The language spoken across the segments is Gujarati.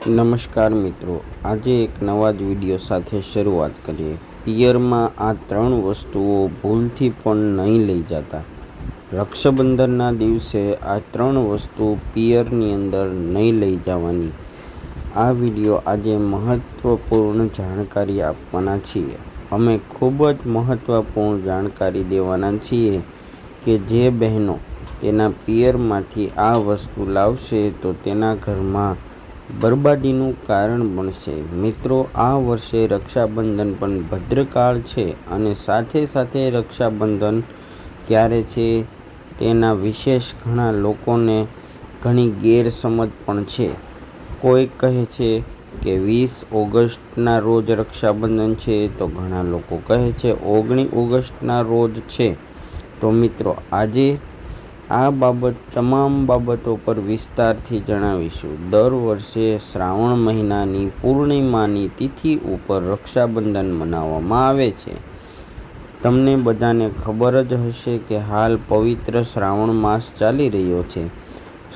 નમસ્કાર મિત્રો, આજે એક નવા જ વીડિયો સાથે શરૂઆત કરીએ. પિયરમાં આ ત્રણ વસ્તુઓ ભૂલથી પણ નહીં લઈ જતા. રક્ષાબંધનના દિવસે આ ત્રણ વસ્તુ પિયરની અંદર નહીં લઈ જવાની. આ વીડિયો આજે મહત્ત્વપૂર્ણ જાણકારી આપવાના છીએ. અમે ખૂબ જ મહત્ત્વપૂર્ણ જાણકારી દેવાના છીએ કે જે બહેનો તેના પિયરમાંથી આ વસ્તુ લાવશે તો તેના ઘરમાં બરબાદીનું કારણ બનશે. મિત્રો, આ વર્ષે રક્ષાબંધન પણ ભદ્રકાળ છે અને સાથે સાથે રક્ષાબંધન ક્યારે છે તેના વિશેષ ઘણા લોકોને ઘણી ગેરસમજ પણ છે. કોઈ કહે છે કે વીસ ઓગસ્ટના રોજ રક્ષાબંધન છે તો ઘણા લોકો કહે છે ઓગણીસ ઓગસ્ટના રોજ છે. તો મિત્રો, આજે આ બાબત તમામ બાબતો પર વિસ્તારથી જણાવીશું. દર વર્ષે શ્રાવણ મહિનાની પૂર્ણિમાની તિથિ ઉપર રક્ષાબંધન મનાવવામાં આવે છે. તમને બધાને ખબર જ હશે કે હાલ પવિત્ર શ્રાવણ માસ ચાલી રહ્યો છે.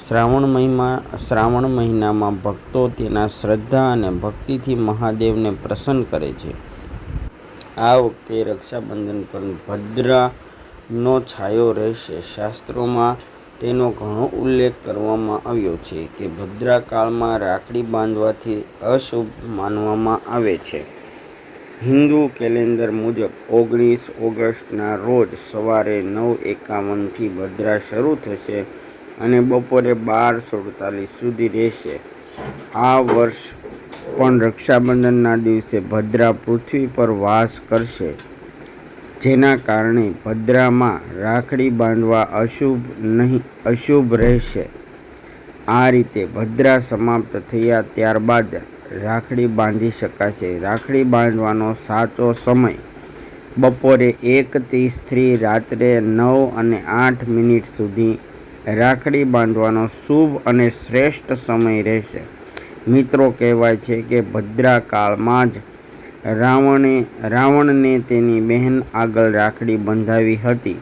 શ્રાવણ મહિમા, શ્રાવણ મહિનામાં ભક્તો તેના શ્રદ્ધા અને ભક્તિથી મહાદેવને પ્રસન્ન કરે છે. આ વખતે રક્ષાબંધન પર ભદ્રા નો છાયો રહેશે. શાસ્ત્રોમાં તેનો ઘણો ઉલ્લેખ કરવામાં આવ્યો છે કે ભદ્રાકાળમાં રાખડી બાંધવાથી અશુભ માનવામાં આવે છે. હિન્દુ કેલેન્ડર મુજબ ઓગણીસ ઓગસ્ટના રોજ સવારે નવ એકાવનથી ભદ્રા શરૂ થશે અને બપોરે બાર સુડતાલીસ સુધી રહેશે. આ વર્ષ પણ રક્ષાબંધનના દિવસે ભદ્રા પૃથ્વી પર વાસ કરશે. જેના કારણે ભદ્રામાં રાખડી બાંધવા અશુભ નહીં, અશુભ રહેશે. આ રીતે ભદ્રા સમાપ્ત થયા ત્યારબાદ રાખડી બાંધી શકાશે. રાખડી બાંધવાનો સાચો સમય બપોરે એક ત્રીસથી રાત્રે નવ અને આઠ મિનિટ સુધી રાખડી બાંધવાનો શુભ અને શ્રેષ્ઠ સમય રહેશે. મિત્રો કહેવાય છે કે ભદ્રા કાળમાં જ રાવણે રાવણને તેની બહેન આગળ રાખડી બંધાવી હતી,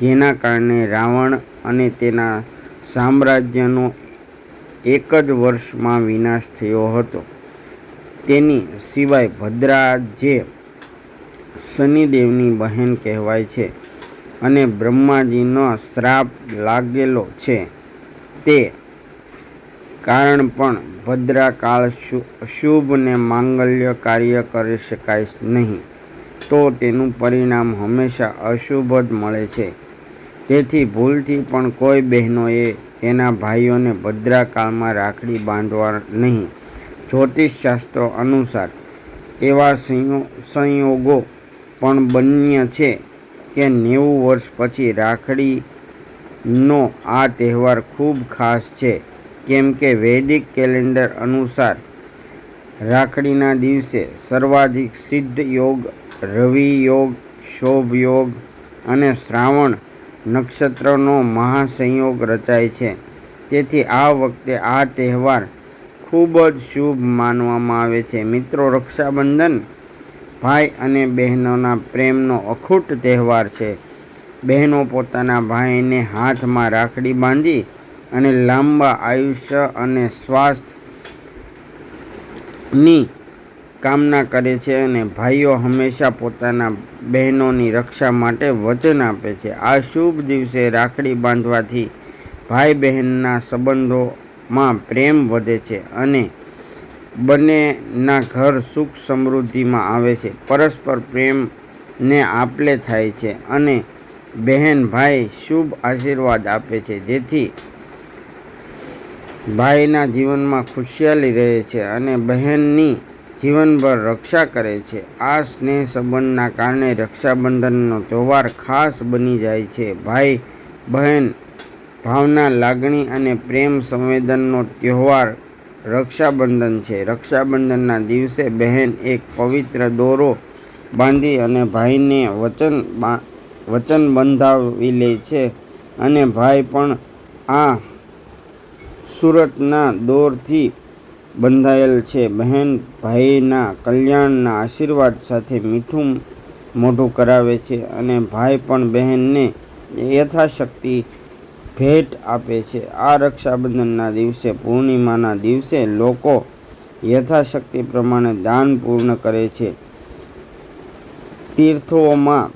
જેના કારણે રાવણ અને તેના સામ્રાજ્યનો એક જ વર્ષમાં વિનાશ થયો હતો. તેની સિવાય ભદ્રા જે શનિદેવની બહેન કહેવાય છે અને બ્રહ્માજીનો શ્રાપ લાગેલો છે, તે કારણ પણ ભદ્રાકાળ શુભ ને માંગલ્ય કાર્ય કરી શકાય નહીં. તો તેનું પરિણામ હંમેશા અશુભ જ મળે છે. તેથી ભૂલથી પણ કોઈ બહેનોએ તેના ભાઈઓને ભદ્રાકાળમાં રાખડી બાંધવા નહીં. જ્યોતિષશાસ્ત્ર અનુસાર એવા સંયોગો પણ બન્ય છે કે નેવું વર્ષ પછી રાખડીનો આ તહેવાર ખૂબ ખાસ છે. કેમ કે વૈદિક કેલેન્ડર અનુસાર રાખડીના દિવસે સર્વાધિક સિદ્ધ યોગ, રવિ યોગ, શોભ યોગ અને શ્રાવણ નક્ષત્રનો મહાસંયોગ રચાય છે. તેથી આ વખતે આ તહેવાર ખૂબ જ શુભ માનવામાં આવે છે. મિત્રો, રક્ષાબંધન ભાઈ અને બહેનોના પ્રેમનો અખૂટ તહેવાર છે. બહેનો પોતાના ભાઈને હાથમાં રાખડી બાંધી અને લાંબા આયુષ્ય અને સ્વાસ્થ્યની કામના કરે છે અને ભાઈઓ હંમેશા પોતાના બહેનોની રક્ષા માટે વચન આપે છે. આ શુભ દિવસે રાખડી બાંધવાથી ભાઈ બહેનના સંબંધોમાં પ્રેમ વધે છે અને બંનેના ઘર સુખ સમૃદ્ધિમાં આવે છે. પરસ્પર પ્રેમને આપલે થાય છે અને બહેન ભાઈ શુભ આશીર્વાદ આપે છે. જેથી ભાઈના જીવનમાં ખુશિયાલી રહે છે અને બહેનની જીવનભર રક્ષા કરે છે. આ સ્નેહ સંબંધના કારણે રક્ષાબંધનનો તહેવાર ખાસ બની જાય છે. ભાઈ, બહેન, ભાવના, લાગણી અને પ્રેમ સંવેદનનો તહેવાર રક્ષાબંધન છે. રક્ષાબંધનના દિવસે બહેન એક પવિત્ર દોરો બાંધી અને ભાઈને વચન વચન બંધાવી લે છે અને ભાઈ પણ આ સુરતના દોરથી બંધાયેલ છે. બહેન ભાઈના કલ્યાણના આશીર્વાદ સાથે મીઠું મોઢું કરાવે છે અને ભાઈ પણ બહેનને યથાશક્તિ ભેટ આપે છે. આ રક્ષાબંધનના દિવસે, પૂર્ણિમાના દિવસે લોકો યથાશક્તિ પ્રમાણે દાન પૂર્ણ કરે છે. તીર્થોમાં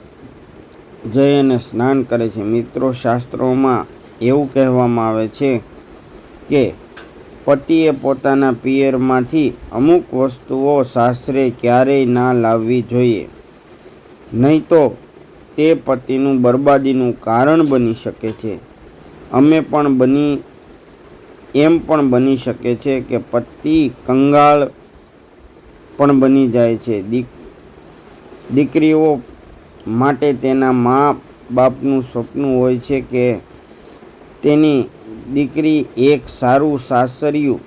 જઈ અને સ્નાન કરે છે. મિત્રો, શાસ્ત્રોમાં એવું કહેવામાં આવે છે કે પતિએ પોતાના પિયરમાંથી અમુક વસ્તુઓ સાસરે ક્યારેય ના લાવવી જોઈએ. નહીં તો તે પતિનું બરબાદીનું કારણ બની શકે છે. અમે પણ બની, એમ પણ બની શકે છે કે પતિ કંગાળ પણ બની જાય છે. દીક, દીકરીઓ માટે તેના મા બાપનું સપનું હોય છે કે તેની દીકરી એક સારું સાસરિયું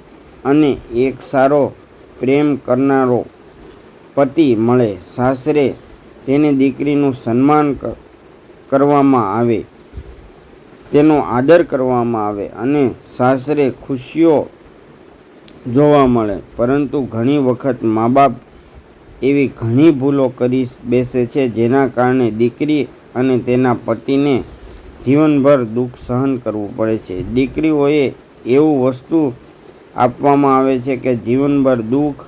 અને એક સારો પ્રેમ કરનારો પતિ મળે. સાસરે તેને દીકરીનું સન્માન કરવામાં આવે, તેનો આદર કરવામાં આવે અને સાસરે ખુશીઓ જોવા મળે. પરંતુ ઘણી વખત મા બાપ એવી ઘણી ભૂલો કરી બેસે છે જેના કારણે દીકરી અને તેના પતિને જીવનભર દુઃખ સહન કરવું પડે છે. દીકરીઓએ એવું વસ્તુ આપવામાં આવે છે કે જીવનભર દુઃખ,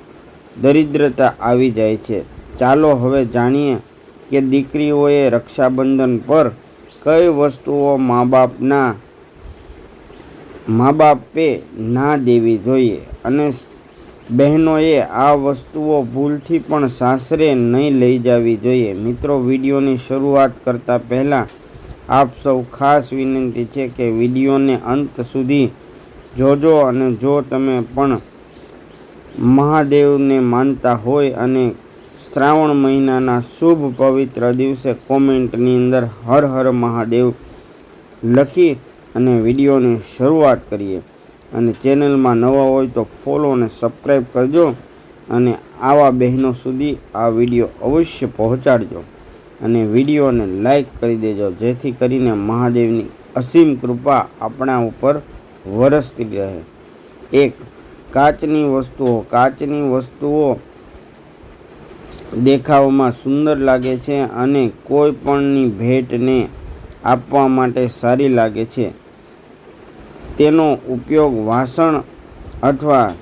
દરિદ્રતા આવી જાય છે. ચાલો હવે જાણીએ કે દીકરીઓએ રક્ષાબંધન પર કઈ વસ્તુઓ મા બાપના મા બાપે ના દેવી જોઈએ અને બહેનોએ આ વસ્તુઓ ભૂલથી પણ સાસરે નહીં લઈ જવી જોઈએ. મિત્રો, વિડીયોની શરૂઆત કરતાં પહેલાં આપ સૌ ખાસ વિનંતી છે કે વિડીયોને અંત સુધી જોજો અને જો તમે પણ મહાદેવને માનતા હોય અને શ્રાવણ મહિનાના શુભ પવિત્ર દિવસે કોમેન્ટની અંદર હર હર મહાદેવ લખી અને વિડીયોની શરૂઆત કરીએ. અને ચેનલમાં નવા હોય તો ફોલો અને સબસ્ક્રાઈબ કરજો અને આવા બહેનો સુધી આ વીડિયો અવશ્ય પહોંચાડજો. અને વિડીયોને લાઈક કરી દેજો, જેથી કરીને મહાદેવની અસીમ કૃપા આપણા ઉપર વરસતી રહે. એક, કાચની વસ્તુઓ. કાચની વસ્તુઓ દેખાવમાં સુંદર લાગે છે અને કોઈ પણની ભેટને આપવા માટે સારી લાગે છે. તેનો ઉપયોગ વાસણ અથવા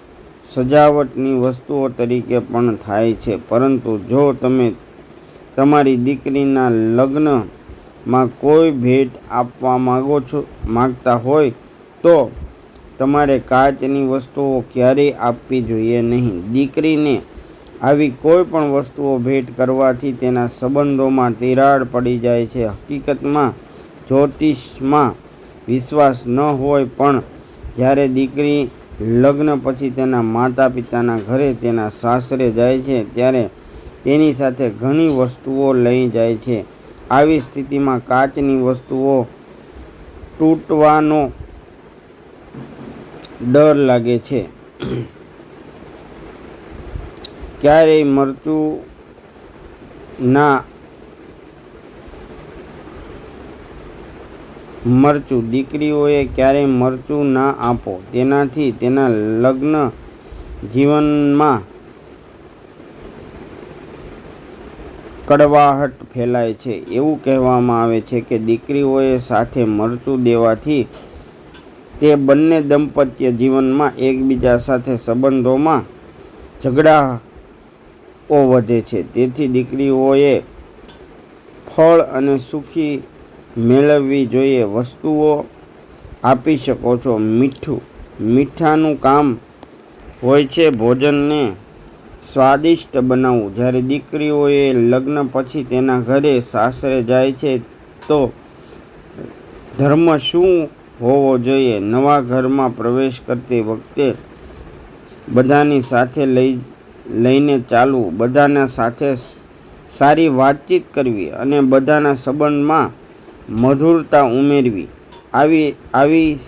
સજાવટની વસ્તુઓ તરીકે પણ થાય છે. પરંતુ જો તમે તમારી દીકરીના લગ્નમાં કોઈ ભેટ આપવા માગો છો, માગતા હોય તો તમારે કાચની વસ્તુઓ ક્યારેય આપવી જોઈએ નહીં. દીકરીને આવી કોઈ પણ વસ્તુઓ ભેટ કરવાથી તેના સંબંધોમાં તિરાડ પડી જાય છે. હકીકતમાં જ્યોતિષમાં વિશ્વાસ ન હોય પણ જ્યારે દીકરી લગ્ન પછી તેના માતા પિતાના ઘરે તેના સાસરે જાય છે, ત્યારે તેની સાથે ઘણી વસ્તુઓ લઈ જાય છે. આવી સ્થિતિમાં કાચની વસ્તુઓ તૂટવાનો ડર લાગે છે. ક્યારેય મરચું ના મરચું દીકરીઓએ ક્યારેય મરચું ના આપો. તેનાથી તેના લગ્ન જીવનમાં કડવાહટ ફેલાય છે. એવું કહેવામાં આવે છે કે દીકરીઓએ સાથે મરચું દેવાથી તે બંને દંપત્ય જીવનમાં એકબીજા સાથે સંબંધોમાં ઝઘડાઓ વધે છે. તેથી દીકરીઓએ ફળ અને સુખી મેળવવી જોઈએ. વસ્તુઓ આપી શકો છો. મીઠું, મીઠાનું કામ હોય છે ભોજનને સ્વાદિષ્ટ બનાવવું જ્યારે દીકરીઓએ લગ્ન પછી તેના ઘરે સાસરે જાય છે, તો ધર્મ શું હોવો જોઈએ? નવા ઘરમાં પ્રવેશ કરતી વખતે બધાની સાથે લઈ, લઈને ચાલવું, બધાના સાથે સારી વાતચીત કરવી અને બધાના સંબંધમાં મધુરતા ઉમેરવી. આવી આવી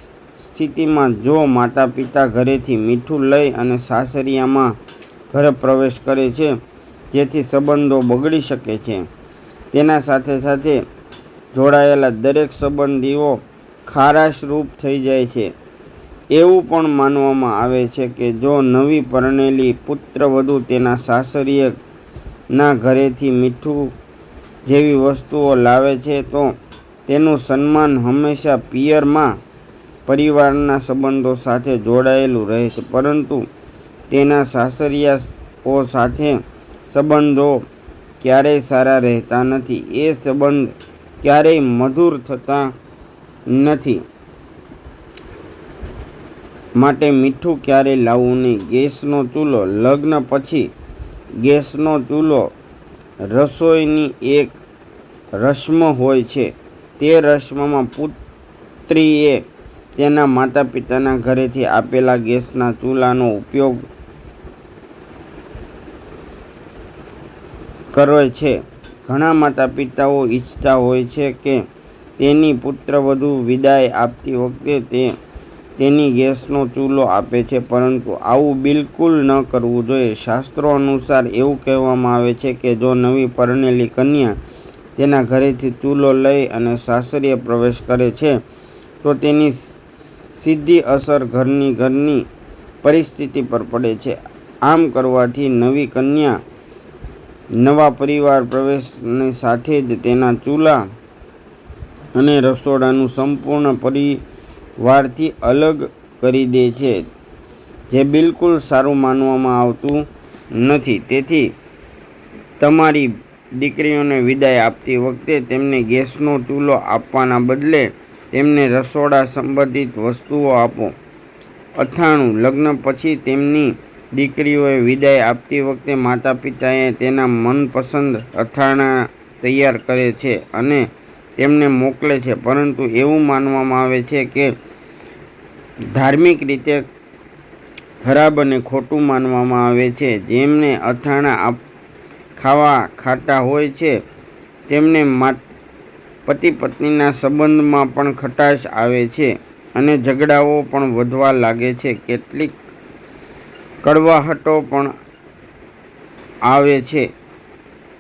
સ્થિતિમાં જો માતા પિતા ઘરેથી મીઠું લઈ અને સાસરિયામાં ઘરે પ્રવેશ કરે છે, જેથી સંબંધો બગડી શકે છે. તેના સાથે સાથે જોડાયેલા દરેક સંબંધીઓ ખારાશરૂપ થઈ જાય છે. એવું પણ માનવામાં આવે છે કે જો નવી પરણેલી પુત્રવધુ તેના સાસરીએ ના ઘરેથી મીઠું જેવી વસ્તુઓ લાવે છે, તો તેનું સન્માન હંમેશા પિયરમાં પરિવારના સંબંધો સાથે જોડાયેલું રહે છે. પરંતુ તેના સાસરિયાઓ સાથે સંબંધો ક્યારેય સારા રહેતા નથી. એ સંબંધ ક્યારેય મધુર થતા નથી. માટે મીઠું ક્યારેય લાવવું નહીં? ગેસનો ચૂલો. લગ્ન પછી ગેસનો ચૂલો રસોઈની એક રસ્મ હોય છે. તે રસ્મમાં પુત્રીએ તેના માતા પિતાના ઘરેથી આપેલા ગેસના ચૂલાનો ઉપયોગ કરે છે. ઘણા માતા પિતાઓ ઈચ્છતા હોય છે કે તેની પુત્રવધુ વિદાય આપતી વખતે તે તેની ગેસનો ચૂલો આપે છે, પરંતુ આવું બિલકુલ ન કરવું જોઈએ. શાસ્ત્રો અનુસાર એવું કહેવામાં આવે છે કે જો નવી પરણેલી કન્યા તેના ઘરેથી ચૂલો લઈ અને સાસરીએ પ્રવેશ કરે છે, તો તેની સીધી અસર ઘરની ઘરની પરિસ્થિતિ પર પડે છે. આમ કરવાથી નવી કન્યા નવા પરિવાર પ્રવેશની સાથે જ તેના ચૂલા અને રસોડાનું સંપૂર્ણ પરિવારથી અલગ કરી દે છે, જે બિલકુલ સારું માનવામાં આવતું નથી. તેથી તમારી દીકરીઓને વિદાય આપતી વખતે તેમને ગેસનો ચૂલો આપવાના બદલે તેમને રસોડા સંબંધિત વસ્તુઓ આપો. અથાણું લગ્ન પછી તેમની દીકરીઓએ વિદાય આપતી વખતે માતા પિતાએ તેના મનપસંદ અથાણા તૈયાર કરે છે અને તેમને મોકલે છે. પરંતુ એવું માનવામાં આવે છે કે ધાર્મિક રીતે ખરાબ અને ખોટું માનવામાં આવે છે. જેમને અથાણા ખાવા ખાતા હોય છે, તેમને પતિ પત્નીના સંબંધમાં પણ ખટાશ આવે છે અને ઝઘડાઓ પણ વધવા લાગે છે. કેટલીક કડવાહટો પણ આવે છે.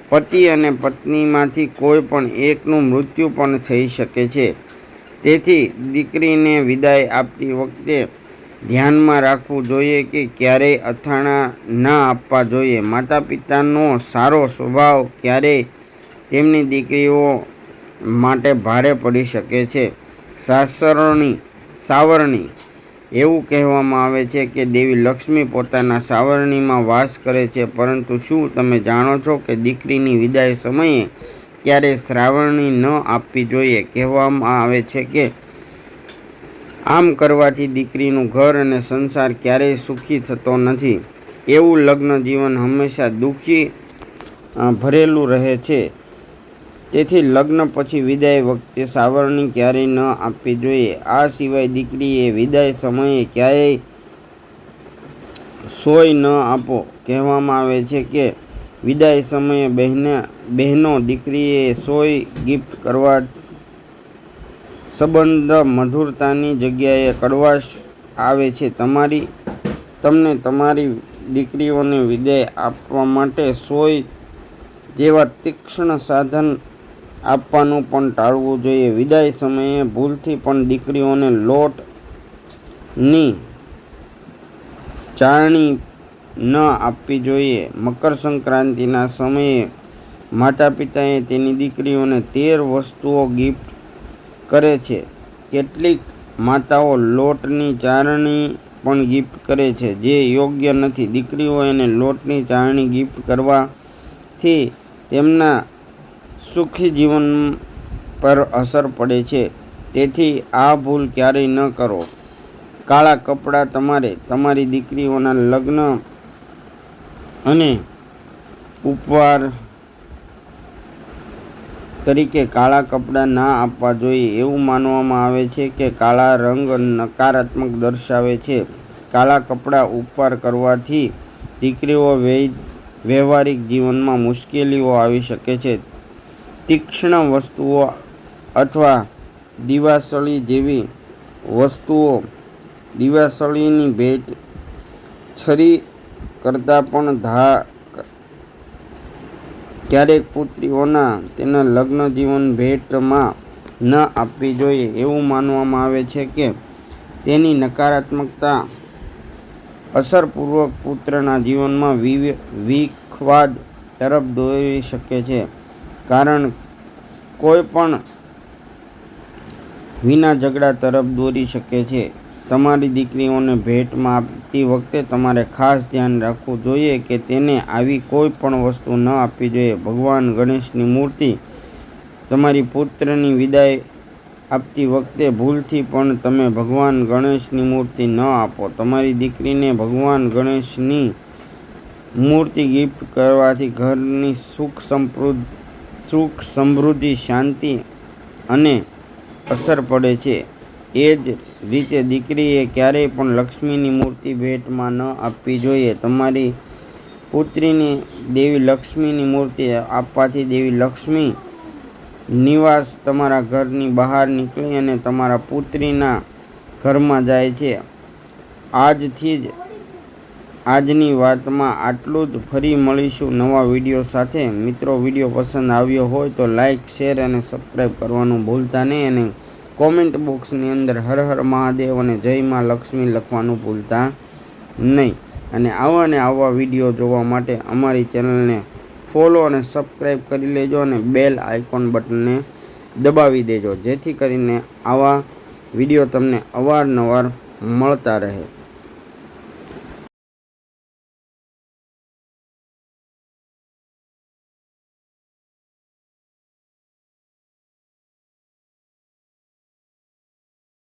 પતિ અને પત્નીમાંથી કોઈ પણ એકનું મૃત્યુ પણ થઈ શકે છે. તેથી દીકરીને વિદાય આપતી વખતે ધ્યાનમાં રાખવું જોઈએ કે ક્યારેય અથાણા ના આપવા જોઈએ. માતા પિતાનો સારો સ્વભાવ ક્યારેય તેમની દીકરીઓ માટે ભારે પડી શકે છે. સાસરણી સાવરણી એવું કહેવામાં આવે છે કે દેવી લક્ષ્મી પોતાના સાવરણીમાં વાસ કરે છે, પરંતુ શું તમે જાણો છો કે દીકરીની વિદાય સમયે ક્યારેય શ્રાવણી ન આપવી જોઈએ? કહેવામાં આવે છે કે આમ કરવાથી દીકરીનું ઘર અને સંસાર ક્યારેય સુખી થતો નથી. એવું લગ્ન જીવન હંમેશા દુઃખી ભરેલું રહે છે. તેથી લગ્ન પછી વિદાય વખતે સાવરણી ક્યારેય ન આપવી જોઈએ. આ સિવાય દીકરીએ વિદાય સમયે ક્યારેય સોય ન આપો. કહેવામાં આવે છે કે વિદાય સમયે બહેને, બહેનો દીકરીએ સોય ગિફ્ટ કરવા સંબંધ મધુરતાની જગ્યાએ કડવાશ આવે છે. તમારી, તમને તમારી દીકરીઓને વિદાય આપવા માટે સોય જેવા તીક્ષ્ણ સાધન આપવાનું પણ ટાળવું જોઈએ. વિદાય સમયે ભૂલથી પણ દીકરીઓને લોટની ચાળણી ન આપવી જોઈએ. મકર સંક્રાંતિના સમયે માતા પિતાએ તેની દીકરીઓને તેર વસ્તુઓ ગિફ્ટ કરે છે. કેટલીક માતાઓ લોટની ચારણી પણ ગિફ્ટ કરે છે, જે યોગ્ય નથી. દીકરીઓ એને લોટની ચારણી ગિફ્ટ કરવાથી તેમના સુખી જીવન પર અસર પડે છે. તેથી આ ભૂલ ક્યારેય ન કરો. કાળા કપડાં તમારે, તમારી દીકરીઓના લગ્ન અને ઉપવાર તરીકે કાળા કપડાં ના આપવા જોઈએ. એવું માનવામાં આવે છે કે કાળા રંગ નકારાત્મક દર્શાવે છે. કાળા કપડાં ઉપવાર કરવાથી દીકરીઓ વ્યવહારિક જીવનમાં મુશ્કેલીઓ આવી શકે છે. તીક્ષ્ણ વસ્તુઓ અથવા દિવાસળી જેવી વસ્તુઓ દિવાસળીની ભેટ છરી કરતાં પણ ધા ક્યારેક પુત્રીઓના તેના લગ્ન જીવન ભેટમાં ન આપવી જોઈએ એવું માનવામાં આવે છે કે તેની નકારાત્મકતા અસરપૂર્વક પુત્રના જીવનમાં વિખવાદ તરફ દોરી શકે છે. કારણ કોઈ પણ વિના ઝઘડા તરફ દોરી શકે છે. તમારી દીકરીઓને ભેટમાં આપતી વખતે તમારે ખાસ ધ્યાન રાખવું જોઈએ કે તેને આવી કોઈ પણ વસ્તુ ન આપવી જોઈએ. ભગવાન ગણેશની મૂર્તિ તમારી પુત્રની વિદાય આપતી વખતે ભૂલથી પણ તમે ભગવાન ગણેશની મૂર્તિ ન આપો. તમારી દીકરીને ભગવાન ગણેશની મૂર્તિ ગિફ્ટ કરવાથી ઘરની સુખ સમૃદ્ધ સુખ, સમૃદ્ધિ, શાંતિ અને અસર પડે છે. એ જ રીતે દીકરીએ ક્યારેય પણ લક્ષ્મીની મૂર્તિ ભેટમાં ન આપવી જોઈએ. તમારી પુત્રીને દેવી લક્ષ્મીની મૂર્તિ આપવાથી દેવી લક્ષ્મી નિવાસ તમારા ઘરની બહાર નીકળી અને તમારા પુત્રીના ઘરમાં જાય છે. આજથી જ આજની વાતમાં આટલું જ. ફરી મળીશું નવા વીડિયો સાથે. મિત્રો, વીડિયો પસંદ આવ્યો હોય તો લાઇક શેર અને સબસ્ક્રાઈબ કરવાનું ભૂલતા નહીં અને કોમેન્ટ બોક્સની અંદર હર હર મહાદેવ અને જય માં લક્ષ્મી લખવાનું ભૂલતા નહીં. અને આવા ને આવા વીડિયો જોવા માટે અમારી ચેનલને ફોલો અને સબસ્ક્રાઈબ કરી લેજો અને બેલ આઇકોન બટનને દબાવી દેજો. જેથી કરીને આવા વીડિયો તમને અવારનવાર મળતા રહે.